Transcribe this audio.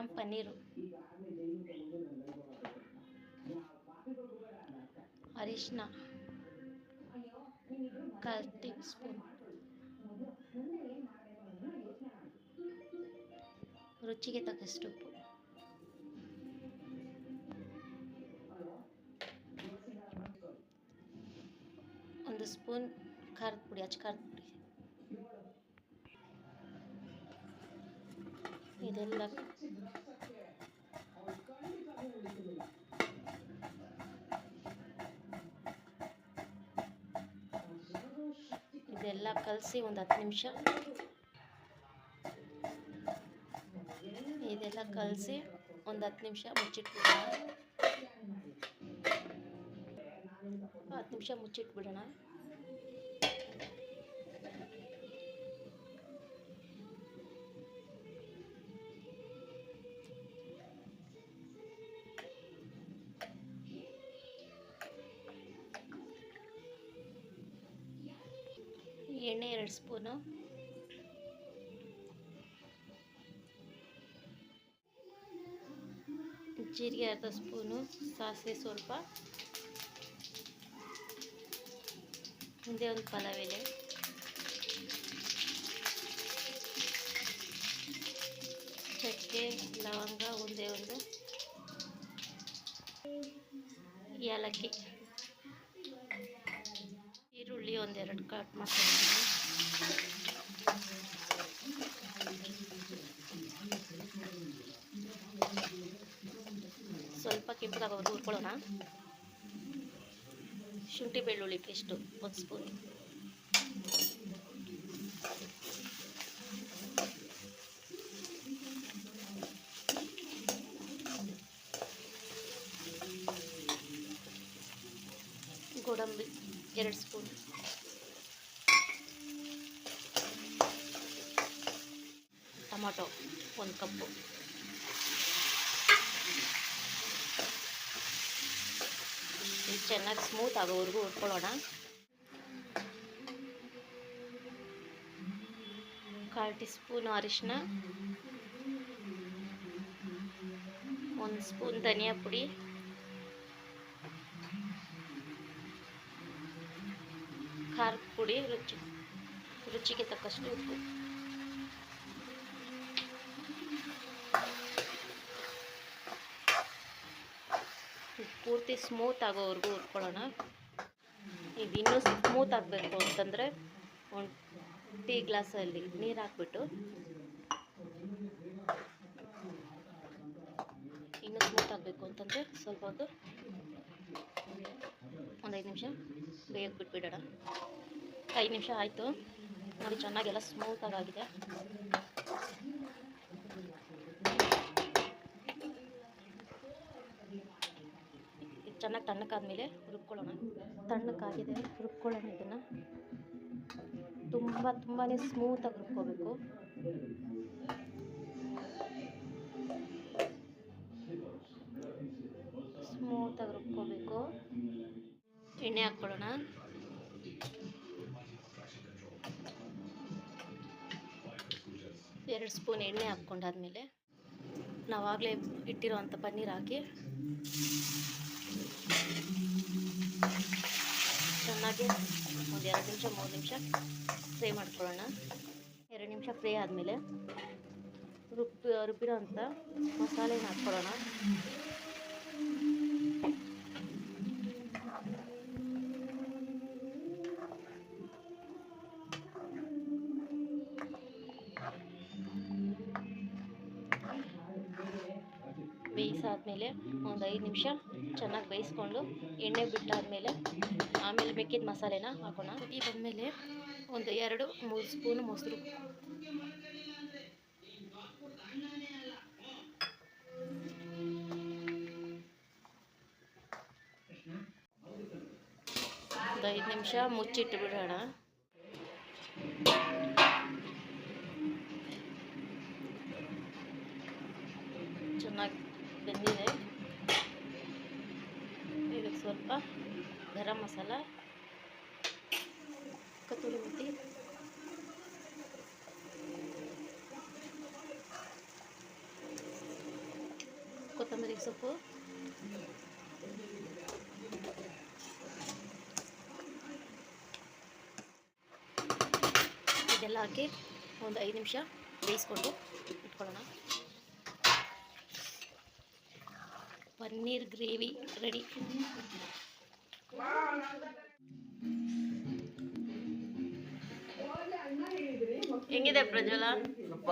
Gram paneer. ಅರಿಶಿನ ಕಾಲು tea spoon. ರುಚಿಗೆ ತಕ್ಕಷ್ಟು ಉಪ್ಪು. ಒಂದು ಸ್ಪೂನ್ ಖಾರದ ಪುಡಿ, ಅಚ್ಚ ಖಾರದ ಇದೆಲ್ಲ ಇದೆಲ್ಲ ಕಲಸಿ ಒಂದು ಹತ್ತು ನಿಮಿಷ. ಇದೆಲ್ಲ ಕಲಸಿ ಒಂದು ಹತ್ತು ನಿಮಿಷ ಮುಚ್ಚಿಟ್ಬಿಡೋಣ. ಹತ್ತು ನಿಮಿಷ ಮುಚ್ಚಿಟ್ಬಿಡೋಣ. ಎಣ್ಣೆ ಎರಡು ಸ್ಪೂನು. ಜೀರಿಗೆ ಅರ್ಧ ಸ್ಪೂನು, ಸಾಸಿವೆ ಸ್ವಲ್ಪ. ಮುಂದೆ ಒಂದು ಪಲಾವ್ ಎಲೆ ಚಕ್ಕೆ, ಲವಂಗ, ಒಂದೇ ಒಂದು. ಏಲಕ್ಕಿ ಈರುಳ್ಳಿ ಒಂದೆರಡು ಕಟ್ ಮಾಡ್ಕೊಂಡಿದ್ದೀನಿ. ಸ್ವಲ್ಪ ಕೆಂಪಗಾಗೋದು ಹುರ್ಕೊಳ್ಳೋಣ. ಶುಂಠಿ ಬೆಳ್ಳುಳ್ಳಿ ಪೇಸ್ಟು ಒಂದು ಸ್ಪೂನ್ ಎರಡು ಸ್ಪೂನ್. ಟೊಮೊಟೊ ಒಂದು ಕಪ್ಪು. ಇದು ಚೆನ್ನಾಗಿ ಸ್ಮೂತ್ ಆಗೋವರೆಗೂ ಉಟ್ಕೊಳ್ಳೋಣ ಕಾಲು ಟೀ ಸ್ಪೂನ್ ಅರಿಶಿನ ಒಂದು ಸ್ಪೂನ್ ಧನಿಯಾ ಪುಡಿ. ಖಾರದ ಪುಡಿ, ರುಚಿ, ರುಚಿಗೆ ತಕ್ಕಷ್ಟು ಉಪ್ಪು. ಪೂರ್ತಿ ಸ್ಮೂತ್ ಆಗೋವರೆಗೂ ಹುರ್ಕೊಳ್ಳೋಣ. ಇದು ಇನ್ನೂ ಸ್ಮೂತ್ ಆಗಬೇಕು ಅಂತಂದರೆ ಒಂದು ಟೀ ಗ್ಲಾಸಲ್ಲಿ ನೀರು ಹಾಕ್ಬಿಟ್ಟು ಇನ್ನೂ ಸ್ಮೂತ್ ಆಗಬೇಕು ಅಂತಂದರೆ ಸ್ವಲ್ಪ ಹೊತ್ತು ಒಂದು ಐದು ನಿಮಿಷ. ಬೇಗ ಬಿಟ್ಬಿಡೋಣ. ಐದು ನಿಮಿಷ ಆಯಿತು. ನೋಡಿ, ಚೆನ್ನಾಗೆಲ್ಲ ಸ್ಮೂತಾಗಿ ಆಗಿದೆ ಚೆನ್ನಾಗಿ ತಣ್ಣಕ್ಕಾದ್ಮೇಲೆ ರುಬ್ಕೊಳ್ಳೋಣ ತಣ್ಣಕ್ಕಾಗಿದೆ ರುಬ್ಕೊಳ್ಳೋಣ ಇದನ್ನು. ತುಂಬ ತುಂಬಾ ಸ್ಮೂತಾಗಿ ರುಬ್ಕೋಬೇಕು ಸ್ಮೂತಾಗಿ ರುಬ್ಕೋಬೇಕು ಎಣ್ಣೆ ಹಾಕ್ಕೊಳ್ಳೋಣ. ಎರಡು ಸ್ಪೂನ್ ಎಣ್ಣೆ ಹಾಕ್ಕೊಂಡಾದ್ಮೇಲೆ ನಾವಾಗಲೇ ಇಟ್ಟಿರೋವಂಥ ಪನ್ನೀರ್ ಹಾಕಿ ಚೆನ್ನಾಗಿ ಒಂದು ಎರಡು ನಿಮಿಷ, ಮೂರು ನಿಮಿಷ ಫ್ರೈ ಮಾಡ್ಕೊಳ್ಳೋಣ. ಎರಡು ನಿಮಿಷ ಫ್ರೈ ಆದಮೇಲೆ ರುಬ್ಬಿ ರುಬ್ಬಿರೋ ಅಂಥ ಮಸಾಲೆನ ಹಾಕ್ಕೊಳ್ಳೋಣ. ಬೇಯಿಸಾದ್ಮೇಲೆ ಒಂದು ಐದು ನಿಮಿಷ ಚೆನ್ನಾಗಿ ಬೇಯಿಸ್ಕೊಂಡು ಎಣ್ಣೆ ಬಿಟ್ಟಾದ್ಮೇಲೆ ಆಮೇಲೆ ಬೇಕಿದ್ದ ಮಸಾಲೆನ ಹಾಕೋಣ. ಕುದಿ ಬಂದಮೇಲೆ ಒಂದು ಎರಡು ಮೂರು ಸ್ಪೂನು ಮೊಸರು. ಒಂದು ಐದು ನಿಮಿಷ ಮುಚ್ಚಿಟ್ಟು ಬಿಡೋಣ. ಚೆನ್ನಾಗಿ ಬೆಂದಿದೆ ಇದಕ್ಕೆ ಸ್ವಲ್ಪ ಗರಂ ಮಸಾಲ ಕತ್ತೂರಿ ಮೆಥಿ ಕೊತ್ತಂಬರಿ ಸೊಪ್ಪು ಇದೆಲ್ಲ ಹಾಕಿ ಒಂದು ಐದು ನಿಮಿಷ ಬೇಯಿಸ್ಕೊಂಡು ಇಟ್ಕೊಳ್ಳೋಣ ಪನ್ನೀರ್ ಗ್ರೇವಿ ರೆಡಿ ಹೆಂಗಿದೆ ಪ್ರಜ್ವಲ ತುಪ್ಪ